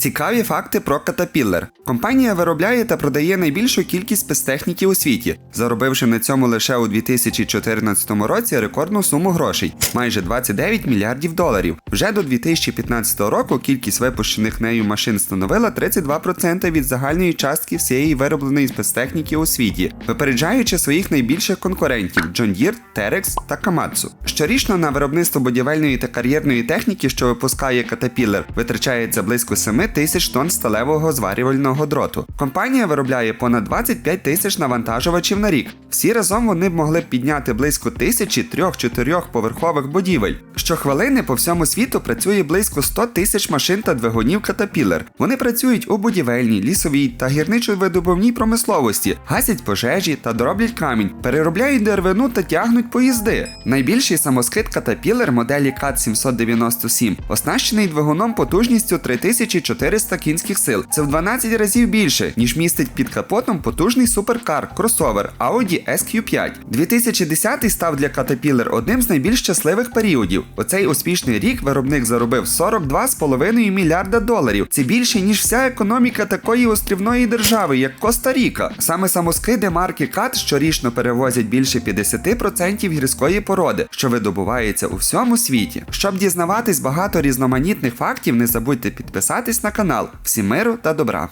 Цікаві факти про Caterpillar. Компанія виробляє та продає найбільшу кількість спецтехніки у світі, заробивши на цьому лише у 2014 році рекордну суму грошей майже 29 мільярдів доларів. Вже до 2015 року кількість випущених нею машин становила 32% від загальної частки всієї виробленої спецтехніки у світі, випереджаючи своїх найбільших конкурентів John Deere, Terex та Komatsu. Щорічно на виробництво будівельної та кар'єрної техніки, що випускає Caterpillar, витрачається близько 7 тисяч тонн сталевого зварювального дроту. Компанія виробляє понад 25 тисяч навантажувачів на рік. Всі разом вони б могли підняти близько тисячі трьох-чотирьох поверхових будівель. Щохвилини по всьому світу працює близько 100 тисяч машин та двигунів Caterpillar. Вони працюють у будівельній, лісовій та гірничо-видобувній промисловості, гасять пожежі та дроблять камінь, переробляють деревину та тягнуть поїзди. Найбільший самоскид Caterpillar моделі CAT 797 оснащений двигуном потужністю 3400 кінських сил. Це в 12 разів більше, ніж містить під капотом потужний суперкар кросовер Audi SQ5. 2010 став для Caterpillar одним з найбільш щасливих періодів. У цей успішний рік виробник заробив 42,5 мільярда доларів. Це більше ніж вся економіка такої острівної держави, як Коста-Ріка. Саме самоскиди марки CAT щорічно перевозять більше 50% гірської породи, що видобувається у всьому світі. Щоб дізнаватись багато різноманітних фактів, не забудьте підписатись на канал. Всім миру та добра!